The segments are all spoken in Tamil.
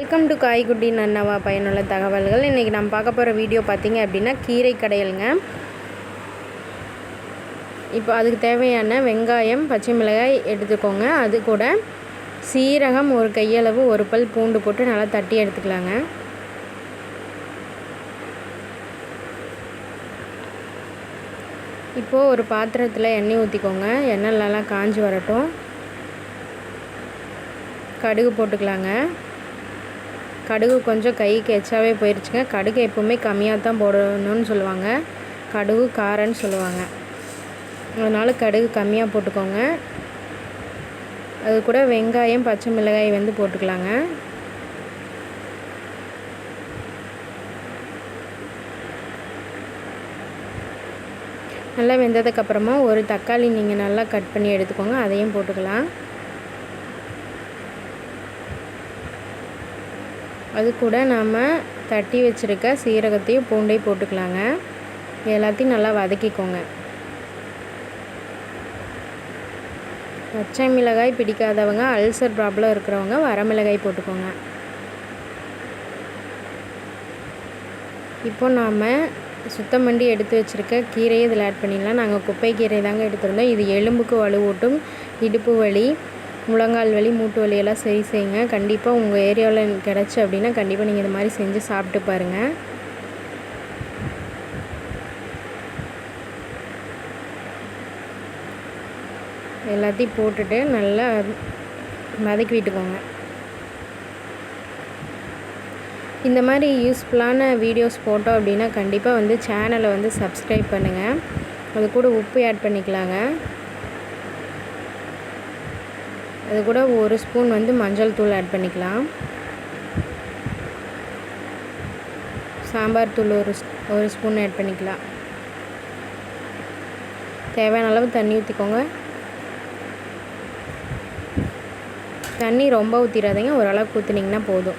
வெல்கம் டு காய்குட்டி நன்னவா பயனுள்ள தகவல்கள். இன்றைக்கி நம்ம பார்க்க போகிற வீடியோ பார்த்திங்க அப்படின்னா கீரை கடையலுங்க. இப்போ அதுக்கு தேவையான வெங்காயம் பச்சை மிளகாய் எடுத்துக்கோங்க. அது கூட சீரகம் ஒரு கையளவு ஒரு பல் பூண்டு போட்டு நல்லா தட்டி எடுத்துக்கலாங்க. இப்போது ஒரு பாத்திரத்தில் எண்ணெய் ஊற்றிக்கோங்க எண்ணெய் நல்லா காஞ்சி வரட்டும். கடுகு போட்டுக்கலாங்க. கடுகு கொஞ்சம் கைக்கு எச்சாவே போயிடுச்சுங்க கடுகு எப்போவுமே கம்மியாக தான் போடணும்னு சொல்லுவாங்க. கடுகு காரன்னு சொல்லுவாங்க. அதனால் கடுகு கம்மியாக போட்டுக்கோங்க. அது கூட வெங்காயம் பச்சை மிளகாய் வந்து போட்டுக்கலாங்க. நல்லா வெந்ததுக்கப்புறமா ஒரு தக்காளி நீங்கள் நல்லா கட் பண்ணி எடுத்துக்கோங்க. அதையும் போட்டுக்கலாம். அது கூட நாம் தட்டி வச்சுருக்க சீரகத்தையும் பூண்டையும் போட்டுக்கலாங்க. எல்லாத்தையும் நல்லா வதக்கிக்கோங்க. பச்சை மிளகாய் பிடிக்காதவங்க அல்சர் ப்ராப்ளம் இருக்கிறவங்க வரமிளகாய் போட்டுக்கோங்க. இப்போ நாம் சுத்தம் பண்ணி எடுத்து வச்சுருக்க கீரையை இதில் ஆட் பண்ணிடலாம். நாங்கள் குப்பை கீரை தாங்க எடுத்திருந்தோம். இது எலும்புக்கு வலுவூட்டும் இடுப்பு வலி முழங்கால் வலி மூட்டு வலியெல்லாம் சரி செய்யுங்க. கண்டிப்பாக உங்கள் ஏரியாவில் கிடச்சி அப்படின்னா கண்டிப்பாக நீங்கள் இது மாதிரி செஞ்சு சாப்பிட்டு பாருங்கள் எல்லாத்தையும் போட்டுட்டு நல்லா வதக்கி விட்டுக்கோங்க இந்த மாதிரி யூஸ்ஃபுல்லான வீடியோஸ் போட்டோம் அப்படின்னா கண்டிப்பாக வந்து சேனலை வந்து சப்ஸ்கிரைப் பண்ணுங்கள் அது கூட உப்பு ஆட் பண்ணிக்கலாங்க. அது கூட ஒரு ஸ்பூன் வந்து மஞ்சள் தூள் ஆட் பண்ணிக்கலாம். சாம்பார் தூள் ஒரு ஒரு ஸ்பூன் ஆட் பண்ணிக்கலாம். தேவையான அளவு தண்ணி ஊற்றிக்கோங்க தண்ணி ரொம்ப ஊற்றிடாதீங்க ஓரளவுக்கு ஊற்றுனீங்கன்னா போதும்.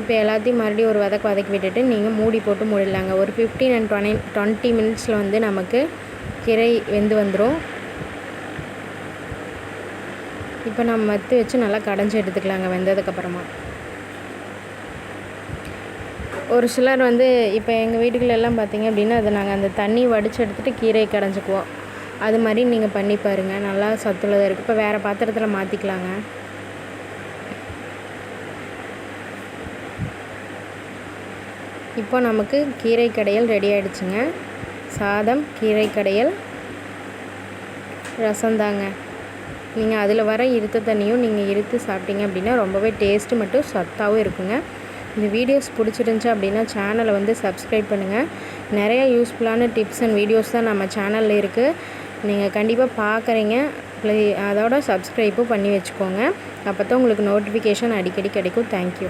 இப்போ எல்லாத்தையும் மறுபடியும் ஒரு வதக்கு வதக்கி விட்டுட்டு நீங்கள் மூடி போட்டு மூடிடலாங்க. ஒரு ஃபிஃப்டீன் அண்ட் டுவெண்ட்டி டுவெண்ட்டி மினிட்ஸில் வந்து நமக்கு கீரை வெந்து வந்துடும் இப்போ நம்ம மத்து வச்சு நல்லா கடைஞ்சி எடுத்துக்கலாங்க வெந்ததுக்கப்புறமா ஒரு சிலர் வந்து இப்போ எங்கள் வீட்டுகளெல்லாம் பார்த்தீங்க அப்படின்னா அதை நாங்கள் அந்த தண்ணி வடித்து எடுத்துகிட்டு கீரையை கடைஞ்சிக்குவோம். அது மாதிரி நீங்கள் பண்ணி பாருங்கள் நல்லா சத்துள்ளதாக இருக்குது இப்போ வேறு பாத்திரத்தில் மாற்றிக்கலாங்க இப்போ நமக்கு கீரை கடையல் ரெடி ஆகிடுச்சுங்க சாதம் கீரை கடையல் ரசந்தாங்க நீங்கள் அதில் வர இருத்த தண்ணியும் நீங்கள் இருத்து சாப்பிட்டீங்க அப்படின்னா ரொம்பவே டேஸ்ட்டு மட்டும் சத்தாகவும் இருக்குங்க. இந்த வீடியோஸ் பிடிச்சிருந்துச்சி அப்படின்னா சேனலை வந்து சப்ஸ்கிரைப் பண்ணுங்கள் நிறையா யூஸ்ஃபுல்லான டிப்ஸ் அண்ட் வீடியோஸ் தான் நம்ம சேனலில் இருக்குது நீங்கள் கண்டிப்பாக பார்க்குறீங்க ப்ளே அதோட சப்ஸ்கிரைப்பும் பண்ணி வச்சுக்கோங்க. அப்போ தான் உங்களுக்கு நோட்டிஃபிகேஷன் அடிக்கடி கிடைக்கும். தேங்க்யூ